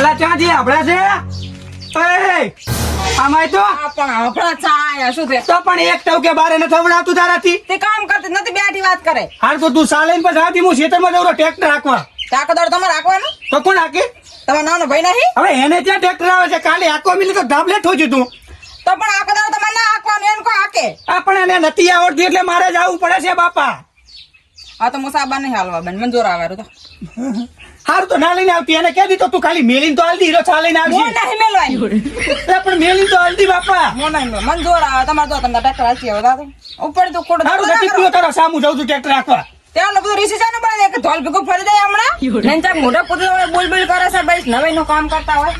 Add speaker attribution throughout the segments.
Speaker 1: અલા ત્યાંથી આપડા છે? એ આમાંય તો?
Speaker 2: પણ હફડા ચાયા શું છે?
Speaker 1: તો પણ એક ટવકે બારે ન થવડાવતું તારાથી.
Speaker 2: તે કામ કરતી નથી બેઠી વાત કરે.
Speaker 1: હાર તો તું સાલે ને પછી આથી હું ખેતરમાં જઉં ટ્રેક્ટર
Speaker 2: તાકો તમારે રાખવાનું
Speaker 1: તો કોણ હાકે?
Speaker 2: તમારો નાનો ભાઈ નહીં?
Speaker 1: હવે એને ત્યાં ટ્રેક્ટર આવે છે? કાલે હાંકવા મિલી તો ધાબલે ઠોચ્યું તું.
Speaker 2: તો પણ આખો તમારે ના હાંકવાનું એને કોઈ હાકે.
Speaker 1: આ પણ એને નથી આવડતી એટલે મારે જવું પડે છે બાપા.
Speaker 2: આ તો મુસાબા નહીં હાલવા બેન મંજૂર આવે તો.
Speaker 1: હારું તો ના લઈને આવતી એને કહી દીધો તું ખાલી મેલીન તો હાલતી હીરો ચા લઈને
Speaker 2: મો
Speaker 1: આવશે
Speaker 2: નહીં મેલવાની
Speaker 1: એ પણ મેલીન તો હાલતી બાપા.
Speaker 2: મો નહીં મેલ મંજૂર આવે તમારે તો તમને ટ્રેક્ટર હાચી આવે દાદા. ઉપર તો કોડ
Speaker 1: હારું
Speaker 2: ધંધો
Speaker 1: પીઓ તારા સામું જાઉં છું ટ્રેક્ટર રાખવા
Speaker 2: ત્યાં બધું રીસી છે ને પણ ધોલ ભેગું ફરી જાય હમણાં. નેનચાક મોઢા પોતે બોલ બોલ કરે છે ભાઈ નવાઈ નું કામ કરતા હોય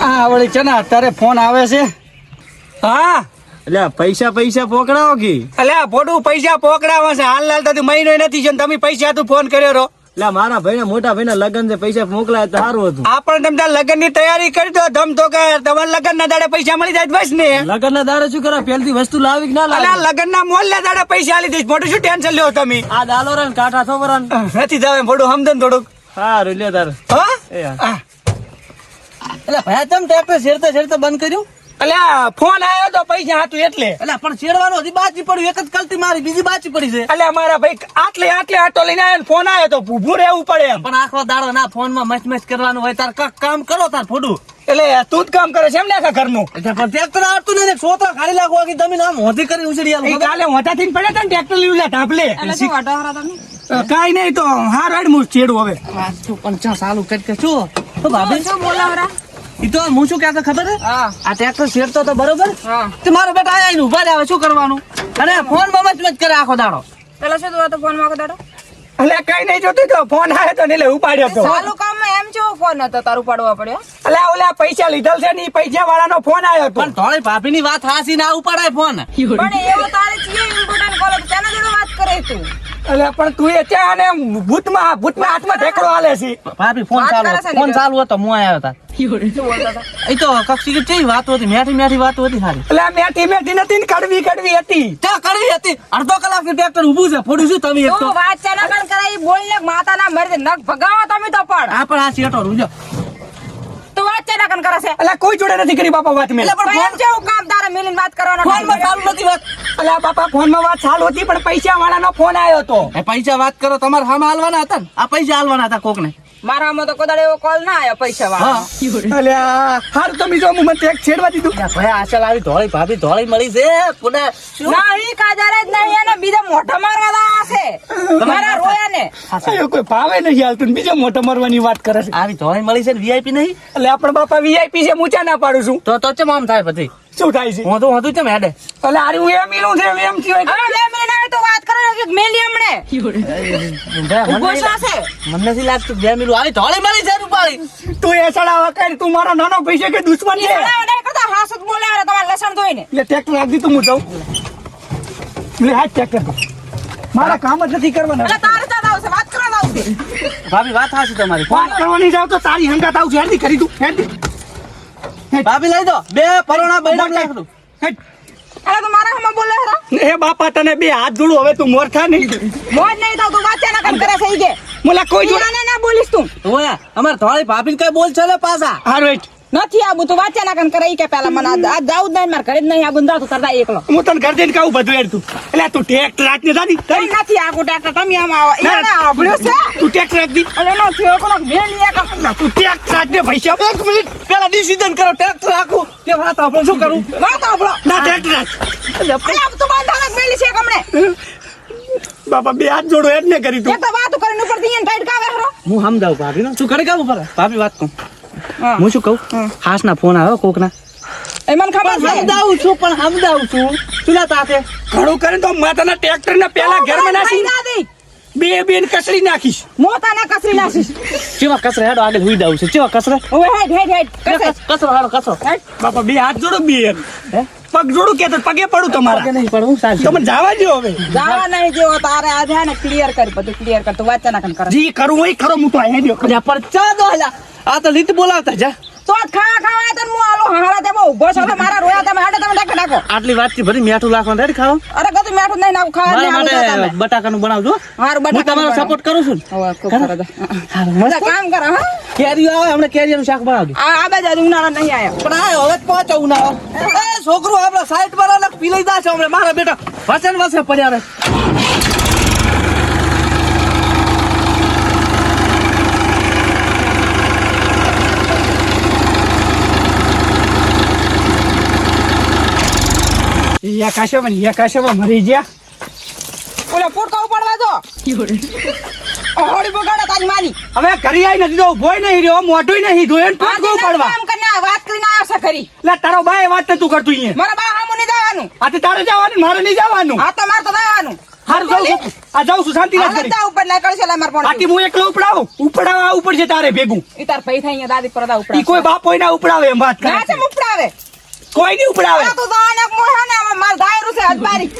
Speaker 1: હા વળી છે ને અત્યારે ફોન આવે છે. હા?
Speaker 3: એટલે પૈસા પૈસા પોકડાવો કે?
Speaker 1: અલ્યા ફોટું પૈસા પોકડાવો છે. હાલ હાલ તો મહિનો નથી છે તમે પૈસા તું ફોન કર્યો રહો.
Speaker 3: એટલે મારા ભાઈ મોટા ભાઈ ના લગ્ન છે પૈસા મોકલાય તો સારું હતું.
Speaker 1: આપણે તમે લગ્નની તૈયારી કરી દો ધમ તો કે તમારે લગ્ન ના દાડે પૈસા મળી જાય બસ ને.
Speaker 3: લગ્ન ના દાડે શું કરે પેલથી વસ્તુ લાવી ના લાવી?
Speaker 1: લગ્ન ના મોલ ના દાડે પૈસા આલી દઈશ. મોટું શું ટેન્શન લ્યો તમે?
Speaker 3: આ દાલો રે ને કાંઠા થોબરા
Speaker 1: નથી જાવે મોટું સમજણ થોડુંક.
Speaker 3: સારું લ્યો તારે.
Speaker 1: હા.
Speaker 3: હા. એટલે ભાઈ તમે ટ્રેક્ટર શેરતા શેરતા બંધ કર્યું?
Speaker 1: અલ્યા ફોન આવ્યો તો પૈસા હતું એટલે.
Speaker 3: એટલે પણ શેરવાનો હજી બાચી પડ્યું એક જ કલતી મારી બીજી બાચી પડી છે.
Speaker 1: અલ્યા મારા ભાઈ આટલે આટલે આટો લઈને આવ્યો ફોન આવ્યો તો ઊભું રહેવું પડે એમ.
Speaker 3: પણ આખો દાડો ના ફોનમાં મસ્ત મસ્ત કરવાનું હોય તાર કાક કામ કરો તાર ફોડું.
Speaker 1: એટલે તું જ કામ કરે છે એમ ને આખા ઘરનું?
Speaker 3: એટલે પણ ટ્રેક્ટર આવતું નહીં છોતરા ખાલી લાગવા કે તમે આમ હોધી કરી ઉછળી
Speaker 1: આવ્યો
Speaker 3: આલો
Speaker 1: કાલે થઈને પડ્યા હતા ટ્રેક્ટર લીધું લે ઢાપલે
Speaker 2: એટલે શું વાટો હરા તમે?
Speaker 1: કાઈ નહીં તો હાર હાડ મું ચેડું હવે.
Speaker 3: પણ ચા ચાલુ કરી કે શું? તો ભાભી?
Speaker 2: શું બોલાવરા
Speaker 3: ઈ તો હું શું કહેતો ખબર હા? આ ટ્રેક્ટર શેરતો તો બરોબર?
Speaker 2: હા.
Speaker 3: તે મારો બેટા આયા ઈને ઊભા શું કરવાનું? અને ફોનમાં મચ મચ કરે આખો દાડો.
Speaker 2: પેલા શું તો ફોનમાં દાડો?
Speaker 1: અલે કઈ નહીં જોતું તો. ફોન આવ્યો તો ને એટલે ઉપાડ્યો તો.
Speaker 2: ચાલુ કામ એમ છે ફોન હતો તારું પાડવા પડ્યો?
Speaker 1: અલે ઓલા પૈસા લીધલ છે ને ઈ પૈસા વાળાનો ફોન આવ્યો તો.
Speaker 3: પણ થોડી ભાભી ની વાત હાસી ના ઉપાડાય ફોન
Speaker 2: પણ એવો તારે ચીએ ઇમ્પોર્ટન્ટ કોલ હતો તેના જોડે વાત કરે તું?
Speaker 1: એટલે પણ તું એ ત્યાં ને ભૂતમાં ભૂતમાં હાથમાં ઢેકડો હાલે છે.
Speaker 3: ભાભી ફોન
Speaker 2: વાત
Speaker 3: ચાલુ. ફોન ચાલુ હતો હું આવ્યો હતા એ તો કક્ષી કે વાતો હતી? મેઠી મેઠી વાતો હતી સારી
Speaker 1: એટલે મેઠી મેઠી નથી ને કડવી કડવી હતી.
Speaker 3: ત્યાં કડવી હતી. અડધો કલાક ટ્રેક્ટર ઊભું છે ફોડું છું તમે એક તો.
Speaker 2: વાત છે કણ કરાઈ બોલ ને માતા ના મરી નખ ભગાવો તમે તો પણ.
Speaker 3: આ પણ આ શેટો રૂજો.
Speaker 2: તું વાત ચાના ના કરે છે?
Speaker 1: એટલે કોઈ જોડે નથી કરી બાપા વાત મેં.
Speaker 3: એટલે પણ
Speaker 2: છે હું કામ તારે મિલીને વાત કરવાનો
Speaker 3: ફોનમાં ચાલુ નથી વાત.
Speaker 1: એટલે બાપા ફોનમાં વાત ચાલુ હતી પણ પૈસા વાળાનો ફોન આવ્યો તો.
Speaker 3: એ પૈસા વાત કરો તમારે હામ હાલવાના હતા ને? આ પૈસા હાલવાના હતા કોક ને
Speaker 2: મારામાં તો કદાચ એવો કોલ ના આવ્યો પૈસા વાળા
Speaker 3: હા
Speaker 1: હારું તમે જો મને ટ્રેક છેડવા દીધું.
Speaker 3: ભાઈ આશા આવી ધોળી ભાભી ધોળી મળી છે. પુના
Speaker 2: નહીં કાજારે જ નહીં એને બીજો મોઢા મારવા લાયા છે. તમારા રોયા ને.
Speaker 1: અયો કોઈ ભાવે નહીં હાલતું બીજો મોટો મારવાની વાત કરે છે.
Speaker 3: આવી ધોળી મળી છે ને વીઆઈપી નહીં?
Speaker 1: એટલે આપણ બાપા વીઆઈપી છે મૂચા ના પાડું છું?
Speaker 3: તો તો ચમ આમ થાય પછી
Speaker 1: શું થાય છે?
Speaker 3: હું તો હું તો ચમ હેડે
Speaker 1: એટલે આરી હું એમ મિલું છે એમ થયું
Speaker 2: તો વાત કરે કે મેલી હમણે.
Speaker 3: ઊભો
Speaker 2: છે
Speaker 3: મને નથી લાગતું બે મિલું આવી ધોળી મારી છે રૂપાળી.
Speaker 1: તું એ સડાવા કર તું મારો નાનો પૈસા કે દુશ્મન છે?
Speaker 2: વડા કરતા હાસત બોલે હારે તમારે લસણ ધોઈને.
Speaker 1: એટલે ટ્રેક્ટર રાખી તું હું જાઉં. લે હાથ ટ્રેક્ટર મારા કામ જ નથી કરવાના.
Speaker 2: એટલે તારે ચાલ આવશે વાત કરવા આવશે.
Speaker 3: ભાભી વાત હાચી તમારી.
Speaker 1: વાત કરવાની જાવ તો તારી હંગાત આવશે. હેડી કરી દઉં હેડી
Speaker 3: ભાભી લઈ દો. બે પરોણા બૈડા નાખું.
Speaker 1: હેડ.
Speaker 2: એટલે તો મારા હમણાં બોલે હરા.
Speaker 1: એ બાપા તને બે હાથ જોડું હવે તું મોર થા નહીં
Speaker 2: મોર નહીં થાવ તું વાત ના કણ કરે સહી કે
Speaker 1: મોલા કોઈ જોડે
Speaker 2: ના ના બોલીશ તું.
Speaker 3: ઓયા અમાર ધોળી ભાભી કઈ બોલ ચાલે પાછા?
Speaker 1: હારું હેઠ.
Speaker 2: નથી આવું તું વાંચ્યા ચાના કણ કરે કે પેલા મને આ આ નહીં મારે ઘરે જ નહીં આબુ જાતું કરતા એકલો.
Speaker 1: હું તને ઘર જઈને કહું બધું એડ તું. એટલે તું ટ્રેક્ટર રાખને દાદી
Speaker 2: તઈ નથી આખું ટેક્ટર તમે આમ આવો
Speaker 1: ના,
Speaker 2: એને આભળ્યું છે?
Speaker 1: તું ટ્રેક્ટર રાખ દી
Speaker 2: અને એનો થયો કોનો મેલી એક
Speaker 1: ના, તું ટ્રેક્ટર રાખને પૈસા.
Speaker 3: એક મિનિટ. પેલા ડિસિઝન કરો ટ્રેક્ટર રાખું કે વાત આપણે શું કરું?
Speaker 2: વાત આપણો
Speaker 1: ના ટ્રેક્ટર રાખ.
Speaker 2: અલ્યા તું બાંધાને મેલી છે કમણે
Speaker 1: બાપા બે હાથ જોડો એડ ને કરી તું.
Speaker 2: એ તો વાત કરીને ઉપરથી એને ટાઈટ કાવે હરો.
Speaker 3: હું સમજાવું ભાભી ને? શું કરે કાવું પર ભાભી વાત કહું
Speaker 2: હા.
Speaker 3: શું કહું? હાસ ના ફોન આવ્યો કોક ના
Speaker 2: એમાં ખબર છે.
Speaker 3: સમજાવું છું પણ સમજાવું છું. ચૂલા તાતે
Speaker 1: ઘણું કરે તો માતાના ટ્રેક્ટર ને પેલા ઘરમાં નાખી. બે બેન કસરી નાખીશ.
Speaker 2: મોતા ના કસરી નાખીશ.
Speaker 3: ચેવા કસરે? હેડો આગળ હુઈ જાવું છે. ચેવા કસરે?
Speaker 2: ઓય હેડ હેડ હેડ.
Speaker 3: કસરો હેડો કસરો
Speaker 1: બાપા બે હાથ જોડો બે પગ જોડું કે તો પગે પડું
Speaker 3: કે
Speaker 1: તમારા.
Speaker 3: નહીં પડું ચાલશે
Speaker 1: તમે જવા દો હવે.
Speaker 2: જવા નહીં જેવો તારે આજે હે ને ક્લિયર કરી બધું ક્લિયર કર તો વાંચા નાખન કરે.
Speaker 1: જી કરું હોય ખરો હું તો અહીંયા દ્યો.
Speaker 3: અલ્યા, ચા દો. આ તો લીત બોલાવતા જા.
Speaker 2: તો ખા ખાવા તને હું આલો હારા તે ઊભો છો મારા રોયા તમે હાડે તમે નાખો નાખો.
Speaker 3: આટલી વાતથી ભરી મીઠું લાખવાનું રેડી ખાવ?
Speaker 2: અરે કદી મેઠું નહીં નાખો ખાવા નહીં આલો તમે.
Speaker 3: બટાકાનું બનાવજો
Speaker 2: હારું
Speaker 3: હું
Speaker 2: બટાકાનું
Speaker 3: તમારો સપોર્ટ કરું છું મજા.
Speaker 2: કામ કરો હા?
Speaker 3: કેરીઓ આવે હમણાં કેરીઓનું શાક બનાવજો.
Speaker 2: આ આ આજે ઉનાળો નહીં આયા.
Speaker 3: પણ આ હવે પહોંચો ઉનાળો. એ છોકરો આપણા સાઈડ પર અલગ પી લઈ છે હમણે. મારા બેટા વચન વસે પડ્યા રહે.
Speaker 1: યા કાશવા યા કાશવા મરી ગયા.
Speaker 2: ઓલા પોટકા ઉપાડવા દો. હોળી બગાડો તારી મારી.
Speaker 1: હવે ઘરે આઈ નથી તો ભોય નહીં રહ્યો મોઢું નહીં ધોયો ને પગ ગો પડવા
Speaker 2: કામ કરીને વાત કરીને આવ્યો છે ખરી
Speaker 1: એટલે તારો બાય વાત નતું કરતું અહીંયા.
Speaker 2: મારા બા હામું નહીં જવાનું.
Speaker 1: આ તો તારે જવાનું મારે નહીં જવાનું.
Speaker 2: આ તો મારે તો જવાનું.
Speaker 1: હારું જાઉં આ જાઉં છું શાંતિ રાખ કરી
Speaker 2: ઉપર લાય કળશે લાય માર પણ
Speaker 1: આથી હું એકલો ઉપડાવ. ઉપડાવવા ઉપર છે તારે ભેગું.
Speaker 2: ઈ તાર પૈસા અહીંયા દાદી પર દા
Speaker 1: ઈ કોઈ બાપ હોય ના ઉપડાવે એમ વાત
Speaker 2: ના છે ઉપડાવે?
Speaker 1: કોઈ નહીં ઉપડાવે.
Speaker 2: તો તો દાને મોહે ને માર દાયરું છે અજબારી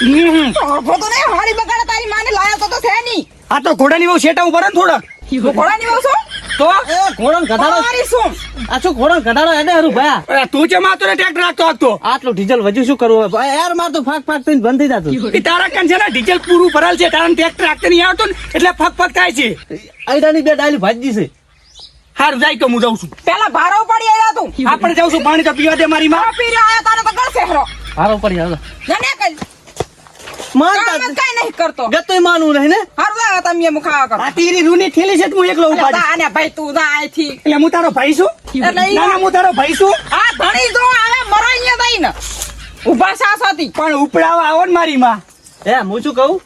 Speaker 1: હમ.
Speaker 2: તો તો નહીં હોળી બગાડે તારી માને લાયો તો તો છે નહીં.
Speaker 1: આ તો ઘોડાની બહુ શેટા ઉપર ને થોડા
Speaker 2: હું ઘોડાની બહુ છું
Speaker 1: તો?
Speaker 3: એ ઘોડો ઘટાડો
Speaker 2: મારી શું?
Speaker 3: આ શું ઘોડો ઘટાડો એને હરું ભયા
Speaker 1: તું છે માતો ને ટ્રેક્ટર રાખતો હતો
Speaker 3: આટલું ડીઝલ વધ્યું શું કરવું હવે? યાર માર તો ફાક ફાક થઈને બંધ થઈ જતું.
Speaker 1: એ તારા કન છે ને ડીઝલ પૂરું ભરાલ છે તારા ટ્રેક્ટર રાખતે નહીં આવતો ને એટલે ફક ફક થાય છે.
Speaker 3: આઈડાની બે ડાલી ભાજી છે.
Speaker 1: હારું જાય તો હું જાઉં છું.
Speaker 2: પેલા ભારો પડી આવ્યા તું.
Speaker 1: આપણે જાઉં છું પાણી તો પીવા દે મારી માં.
Speaker 2: પી રહ્યો તારે તો ગળ હેરો
Speaker 3: ભારો પડી આવ્યો
Speaker 2: જને કઈ
Speaker 3: માનતા
Speaker 2: કઈ નહીં કરતો.
Speaker 3: ગતોય માનવું નહીં ને?
Speaker 2: હારું લાગે તમે એમ ખાવા કરો.
Speaker 1: આ તીરી રૂની થેલી છે તો હું એકલો ઉપાડી?
Speaker 2: જા ને ભાઈ તું ના અહીંથી
Speaker 1: એટલે હું તારો ભાઈ છું?
Speaker 2: એટલે
Speaker 1: ના ના હું તારો ભાઈ છું?
Speaker 2: આ ધણી જો આવે મરો અહીંયા દઈ ને ઊભા સાસ હતી
Speaker 1: પણ ઉપડાવા આવો ને મારી માં.
Speaker 3: એ હું શું કહું?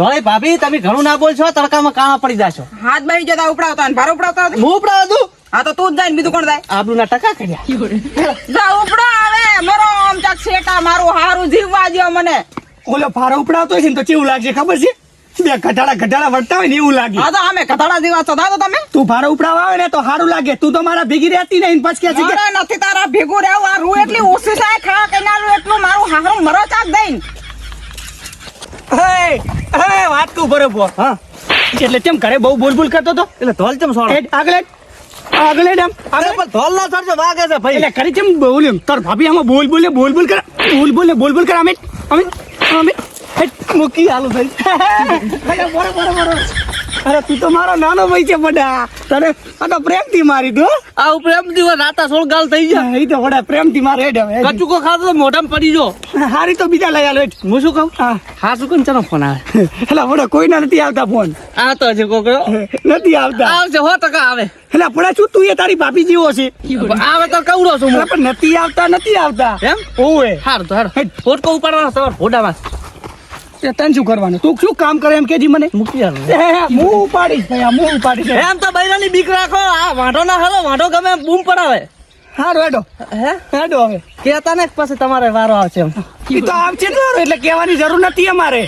Speaker 3: ધોળી ભાભી તમે ઘણું ના બોલશો તડકામાં કાણા પડી જાશો.
Speaker 2: હાથ બાઈ જતા ઉપડાવતા ભાર ભારો ઉપડાવતા
Speaker 3: હું ઉપડાવ તું?
Speaker 2: હા તો તું જ જાય બીજું કોણ જાય?
Speaker 3: આબરૂ ના ટકા કર્યા.
Speaker 2: જા ઉપડા આવે મારો આમ ચાક શેટા મારું હારું જીવવા દો મને.
Speaker 1: ઓલો ભાર ઉપડાવતો છે ને તો કેવું લાગશે ખબર છે? બે ઘટાડા ઘટાડા વળતા હોય ને એવું લાગે.
Speaker 2: હા તો અમે ઘટાડા જેવા છો દાદો તમે.
Speaker 1: તું ભારો ઉપડાવવા આવે ને તો સારું લાગે. તું તો મારા ભેગી રહેતી નહીં પછી કે
Speaker 2: નથી તારા ભેગું રહેવું આ રૂ એટલી ઓછી થાય ખા કઈનારું એટલું મારું હારું મરો ચાક દઈને.
Speaker 1: હે વાત કઉ બરોબર
Speaker 3: હા.
Speaker 1: એટલે કેમ ઘરે બહુ બોલ બોલ કરતો તો
Speaker 3: એટલે ધોલ ચમ
Speaker 1: સોળ. આગળ આગળ
Speaker 3: એમ
Speaker 1: આગળ
Speaker 3: પણ ધોલ ના ચડજો વાગે છે ભાઈ.
Speaker 1: એટલે કરી કેમ બોલ્યું તાર ભાભી આમાં બોલ બોલ ને બોલ બોલ કર બોલ બોલ ને બોલ બોલ કર અમે અમે અમે મૂકી હાલો ભાઈ બરો બરો બરો અરે તું તો મારો નાનો ભાઈ છે બડા. તને આ તો પ્રેમથી મારી દો
Speaker 3: આ દિવસ રાતા સોળ ગાલ થઈ જાય
Speaker 1: એ તો વડા પ્રેમથી મારે હેડ હવે
Speaker 3: કચુકો ખાતો તો મોઢામાં પડી જો
Speaker 1: હારી તો બીજા લઈ આલો
Speaker 3: હું શું કહું?
Speaker 1: હા.
Speaker 3: શું કહું ચાલો ફોન આવે.
Speaker 1: એટલે વડા કોઈના નથી આવતા ફોન
Speaker 3: આ તો હજી કોકરો
Speaker 1: નથી આવતા.
Speaker 3: આવશે હો ટકા આવે.
Speaker 1: એટલે પડા શું તું એ તારી ભાભી જેવો છે?
Speaker 3: આવે તો કવડો છું
Speaker 1: પણ નથી આવતા નથી આવતા.
Speaker 3: એમ?
Speaker 1: ઓવે.
Speaker 3: હારું તો હાર. ફોટકો ઉપાડવાનો સવાર ફોટામાં.
Speaker 1: તે તને શું કરવાનું? તું શું કામ કરે એમ કેજી મને?
Speaker 3: મૂકી
Speaker 1: હું ઉપાડીશ ભાઈ હું ઉપાડીશ.
Speaker 3: એમ તો બૈરાની બીક રાખો. આ વાંઢો ના હાલો વાંઢો ગમે બૂમ પડાવે.
Speaker 1: હારો હેડો.
Speaker 3: હે?
Speaker 1: હેડો હવે.
Speaker 3: કેતા ને પછી તમારે વારો આવશે એમ.
Speaker 1: તો આવશે જ વારો, એટલે કહેવાની જરૂર નથી અમારે.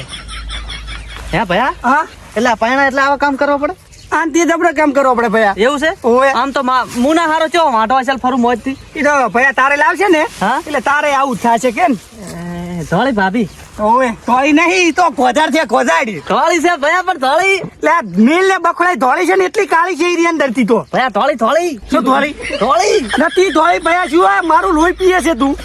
Speaker 3: હે ભયા?
Speaker 1: હા?
Speaker 3: એટલે પાયણા એટલે આવા કામ કરવા પડે?
Speaker 1: આનથી જબરે કામ કરવો પડે ભયા.
Speaker 3: એવું છે?
Speaker 1: ઓય
Speaker 3: આમ તો મુના હારો ચો વાંઢો હશે ફરું મોજથી.
Speaker 1: ઈ તો ભૈયા તારે લાવશે ને
Speaker 3: હા?
Speaker 1: એટલે તારે આવું જ કે કેમ?
Speaker 3: ધોળી ભાભી.
Speaker 1: ઓએ ધોળી નહીં તો કોજાર છે કોજાડી
Speaker 3: ધોળી છે ભયા પણ ધોળી.
Speaker 1: લે મિલ ને બખડાઈ ધોળી છે ને એટલી કાળી છે એની અંદરથી તો.
Speaker 3: ભયા ધોળી ધોળી.
Speaker 1: શું ધોળી?
Speaker 3: ધોળી.
Speaker 1: નથી ધોળી ભયા શું આ મારું લોહી પીએ છે તું?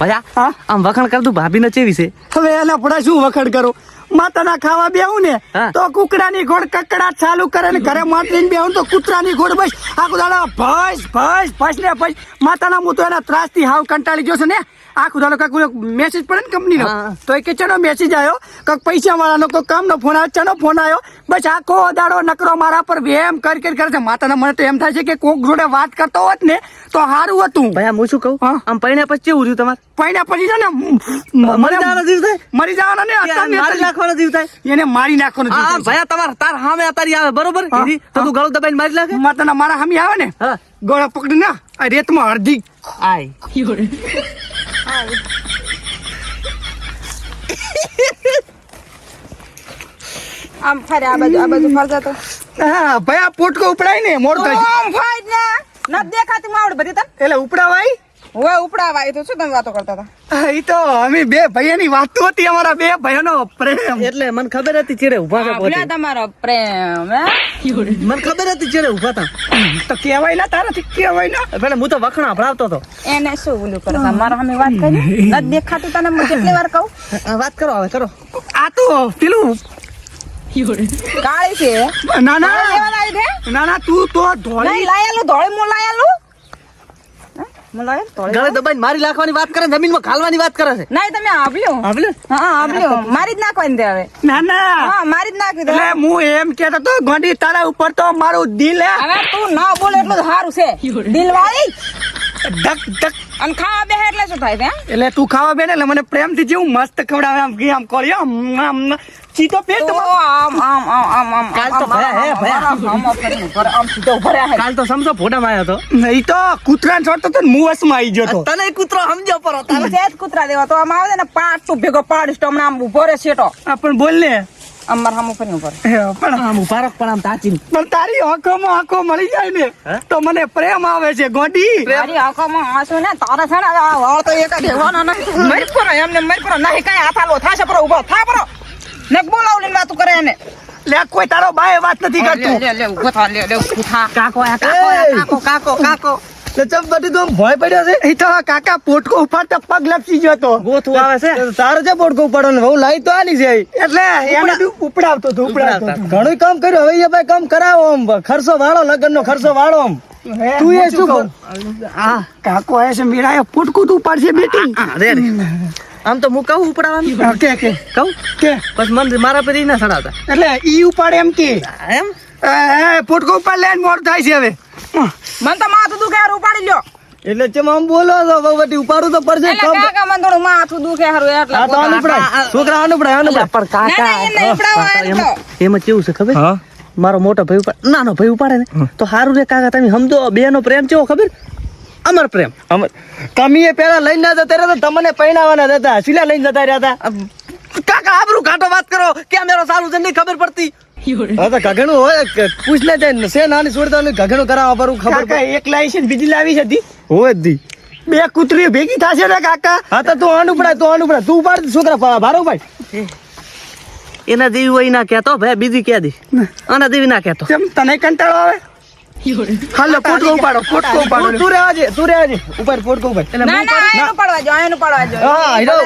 Speaker 3: ભયા આમ વખાણ કર દઉં ભાભી નો ચેવી છે?
Speaker 1: હવે એના પડા શું વખણ કરો? માતાના ખાવા બેહું ને. તો કુકડાની ઘોડ કકડાટ ચાલુ કરે ને ઘરે માટલીને બેહું તો કૂતરાની ઘોડ બસ. આખું દાડો ભસ ભસ ભસ ને ભસ. માતાના હું તો એના ત્રાસથી હાવ કંટાળી ગયો છે ને. આખું દાડો કાંઈક મેસેજ પડે ને કંપનીનો. તો એ કે ચનો મેસેજ આવ્યો કાંઈક પૈસા વાળાનો કોઈ કામનો ફોન આવ્યો ચડો ફોન આવ્યો. બસ આખો દાડો નકરો મારા પર વેમ કરી કરી કરે છે. માતાના મને તો એમ થાય છે કે કોક જોડે વાત કરતો હોત ને તો સારું હતું.
Speaker 3: ભાઈ હું શું કહું. આમ પૈણા પછી કેવું રહ્યું તમારે?
Speaker 1: પૈણા પછી છે ને
Speaker 3: મરી જવાનો જીવ થાય?
Speaker 1: મરી જવાનો ને
Speaker 3: મારી નાખવાનો જીવ થાય?
Speaker 1: એને મારી નાખવાનો જીવ થાય.
Speaker 3: ભયા તમાર તાર સામે અતારી આવે બરોબર? તો તું ગળો દબાઈને મારી નાખે?
Speaker 1: માતાના મારા હામી આવે ને ગળા પકડી ના આ રેતમાં અડધી.
Speaker 3: આય.
Speaker 2: આમ ફરે આ બાજુ આ બાજુ ફરજા તો.
Speaker 1: હા ભાઈ આ પોટકો ઉપડાય ને મોર થાય.
Speaker 2: આમ ફાઈ ને. ન દેખાતી માવડ બધી તને?
Speaker 1: એટલે ઉપડાવાય?
Speaker 2: હવે ઉપડાવાય તો શું તમે વાતો કરતા હતા?
Speaker 1: એ તો અમે બે ભાઈઓની વાતો હતી અમારા બે ભાઈઓનો પ્રેમ.
Speaker 3: એટલે મને ખબર હતી ચેડે ઊભા હતા પોતે.
Speaker 2: તમારો પ્રેમ
Speaker 3: મને ખબર હતી ચેડે ઊભા હતા.
Speaker 1: તો કેવાય ના તારાથી કેવાય ના.
Speaker 3: પેલા હું તો વખણા ભરાવતો હતો.
Speaker 2: એને શું બોલું કરે છે? મારા સામે વાત કરી? ન દેખાતું તને હું જેટલી વાર કહું.
Speaker 3: વાત કરો હવે કરો.
Speaker 1: આ તો પેલું
Speaker 2: કાળી છે?
Speaker 1: ના ના.
Speaker 2: લેવા લાવી દે?
Speaker 1: ના ના તું તો ધોળી.
Speaker 2: લાયેલું ધોળી હું લાયેલું હે? હું લાયેલું ધોળી
Speaker 3: ગળે દબાઈને મારી નાખવાની વાત કરે જમીનમાં ખાલવાની વાત કરે છે.
Speaker 2: નહીં તમે આવ્યું હા આવ્યું મારી જ નાખવાની દે હવે.
Speaker 1: ના ના.
Speaker 2: હા મારી જ નાખી દે.
Speaker 1: એટલે હું એમ કેતો તો ગોડી તારા ઉપર તો મારું દિલ હે.
Speaker 2: હવે તું ના બોલે એટલું સારું છે. દિલ વાળી
Speaker 1: ધક ધક
Speaker 2: અને ખાવા બે એટલે શું થાય
Speaker 1: એટલે તું ખાવા બેને એટલે મને પ્રેમથી જેવું મસ્ત ખવડાવે આમ કે આમ કર્યો આમ આમ ચીતો પેટ
Speaker 2: તો આમ આમ આમ આમ આમ
Speaker 3: કાલ તો
Speaker 2: ભરા
Speaker 3: ભયા હે, ભરા
Speaker 2: આમ, આમ, ચીતો ભરે, હે.
Speaker 3: કાલ તો સમજો ફોટામાં આવ્યો તો
Speaker 1: નહીં તો કૂતરા છોડતો તો હું વસમાં આવી ગયો તો
Speaker 3: તને કૂતરો સમજો પરો
Speaker 2: તારે જ કૂતરા દેવા તો આમ આવે ને પાંચ તો ભેગો પાડીશ તો હમણાં આમ ઊભો રે શેટો
Speaker 1: આ પણ બોલ ને.
Speaker 2: આમ મારા સામે ફરીને ઊભો રહે.
Speaker 1: હે, પણ
Speaker 3: આમ ઉભારો પણ આમ તાચી
Speaker 1: પણ તારી આંખોમાં આંખો મળી જાય ને
Speaker 3: હે?
Speaker 1: તો મને પ્રેમ આવે છે ગોડી.
Speaker 2: મારી આંખોમાં આંસુ ને તારા છે ને આ વાળ તો એક જ હેવાનો નથી. મરી એમને મરી પડો નહીં કાંઈ હાથ થાશે પડો ઊભો થા ને બોલાવ લઈને વાતું કરે એને.
Speaker 1: લે કોઈ તારો બાય વાત નથી
Speaker 2: લે
Speaker 1: કરતું.
Speaker 2: લે લે ઊભો થા લે લે ઊભો થા.
Speaker 3: કાકો કાકો કાકો કાકો. ચમ બધી તો ભય પડ્યો છે?
Speaker 1: એ તો કાકા પોટકો ઉપાડતા પગ લપસી ગયો તો
Speaker 3: ગોથું આવે છે? સારો છે પોટકો ઉપાડવાનું બહુ લાઈ તો આની છે
Speaker 1: એટલે એને ઉપડાવતો હતો ઉપડાવતો.
Speaker 3: ઘણું કામ કર્યું હવે એ ભાઈ કામ કરાવો આમ. ખર્ચો વાળો લગ્ન નો ખર્ચો વાળો આમ. તું એ શું આ
Speaker 1: કાકો આયા છે મીરાએ પોટકું તું ઉપાડશે બેટી.
Speaker 3: રે રે. આમ તો હું કહું ઉપડાવવાનું?
Speaker 1: કે કે.
Speaker 3: કહું?
Speaker 1: કે.
Speaker 3: બસ મન મારા પર ના સડાવતા
Speaker 1: એટલે ઈ ઉપાડે એમ કે.
Speaker 3: એમ?
Speaker 1: પોટકો ઉપાડ લે મોડ થાય છે હવે.
Speaker 2: મને તો માથું દુખે હારું ઉપાડી લ્યો.
Speaker 3: એટલે ચમ આમ બોલો તો ભગવતી ઉપાડું તો પડશે
Speaker 2: એટલે કાકા મન થોડું માથું દુખે હારું એટલે
Speaker 3: આ તો આનું પડાય છોકરા આનું પડાય આનું પડાય
Speaker 2: ના, ના, એમ
Speaker 3: કેવું છે ખબર? મારો મોટો ભાઈ ઉપાડે નાનો ભાઈ ઉપાડે ને તો સારું રે કાકા તમે સમજો બે નો પ્રેમ કેવો ખબર? અમર પ્રેમ. અમર તમે એ પેલા લઈને ના જતા રહ્યા તો તમને પૈણાવાના હતા શીલા લઈને જતા રહ્યા હતા. કાકા આબરું કાંટો વાત કરો કે મેરો સારું છે નહીં ખબર પડતી. હા તો ગગણું હોય પૂછ લે જાય છે નાની છોડતા ગગણું કરાવવા પર ખબર
Speaker 1: કાકા એક લાવી છે ને બીજી લાવી છે.
Speaker 3: હોય દી.
Speaker 1: બે કૂતરીઓ ભેગી થશે ને કાકા.
Speaker 3: હા તો તું આનું પડાય તું આનું પડાય. તું ઉપાડ છોકરા ભારો ભાઈ એના દેવી હોય ના કહેતો ભાઈ બીજી કહે દી. આના દેવી ના કહેતો.
Speaker 1: કેમ તને કંટાળો આવે? હાલો પોટકો ઉપાડો પોટકો ઉપાડો
Speaker 3: તું રહેવા દે તું રહેવા દે. ઉપર પોટકો ઉપર
Speaker 2: ના ના એનું પડવા જો એનું પડવા જો
Speaker 3: હા, હીરો.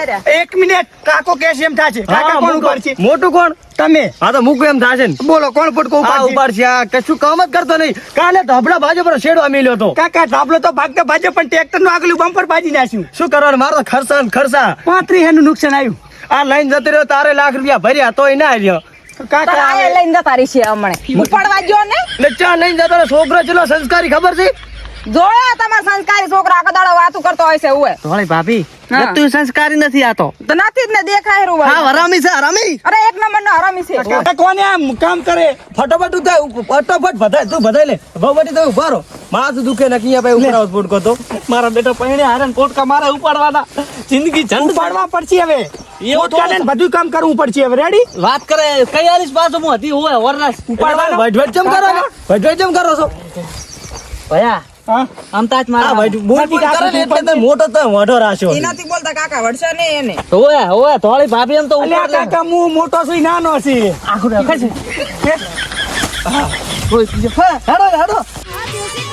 Speaker 1: એક મિનિટ કાકો કે છે એમ થશે કાકા કોણ
Speaker 3: ઉપર
Speaker 1: છે
Speaker 3: મોટું કોણ?
Speaker 1: તમે.
Speaker 3: હા તો મૂકું એમ થશે ને.
Speaker 1: બોલો કોણ પોટકો
Speaker 3: ઉપાડ
Speaker 1: ઉપાડ
Speaker 3: છે આ કશું કામ જ કરતો નહીં. કાલે ધાબળા બાજુ પર શેડવા મેલ્યો તો
Speaker 1: કાકા ધાબળો તો ભાગતા ભાજપ પણ ટ્રેક્ટરનું આગલું બમ્પર બાજી નાખ્યું.
Speaker 3: શું કરવાનું? મારો તો ખર્ચા ખર્ચા.
Speaker 1: પાંત્રીસ એનું નુકસાન આવ્યું.
Speaker 3: આ લાઈન જતી રહ્યો તારે લાખ રૂપિયા ભર્યા તોય ના આવ્યો.
Speaker 1: કાકા
Speaker 2: તારા
Speaker 1: હવે-
Speaker 2: આયા લઈને જતા રહી છે હમણે ઉપાડવા જો ને?
Speaker 3: એટલે ચા લઈને જતો છોકરો ચેલો સંસ્કારી ખબર છે?
Speaker 2: જોયા તમારા સંસ્કારી છોકરા કદાળો વાતું કરતો હોય છે ઉએ
Speaker 3: ભાભી. તું સંસ્કારી નથી આતો
Speaker 2: તો. નથી જ ને દેખાય રૂ
Speaker 3: હા હરામી છે હરામી.
Speaker 2: અરે એક નંબર નો હરામી છે.
Speaker 1: કાકા કોને આમ કામ કરે?
Speaker 3: ફટાફટ તું ફટાફટ બધાય તું બધાય લે. ભગવતી તમે ઊભા રહો. માથું દુખે ને કિયા ભાઈ ઉપર આવો પોટકો તો મારા બેટા પૈણે હારે કોટકા મારા ઉપાડવાના. જિંદગી ઝંડ
Speaker 1: પાડવા પડશે હવે. બધું કામ કરવું પડશે હવે. રેડી
Speaker 3: વાત કરે કઈ આલીશ પાછો હું હતી હોય વરનાશ
Speaker 1: ઉપાડવાનો?
Speaker 3: વઢવટ જમ કરો. વઢવટ ચમ કરો છો. ભયા.
Speaker 1: હા?
Speaker 3: આમ તાજ મારા ભાઈ બોલ કરે ને એટલે મોટો તો મોઢો રાખ્યો
Speaker 2: એનાથી બોલતા કાકા વળશે ને એને.
Speaker 3: થોડી ભાભી એમ તો
Speaker 1: અલ્યા કાકા હું મોટો છું નાનો છે.
Speaker 3: આખું રાખે છે. હેડો હેડો.
Speaker 4: આ દેશી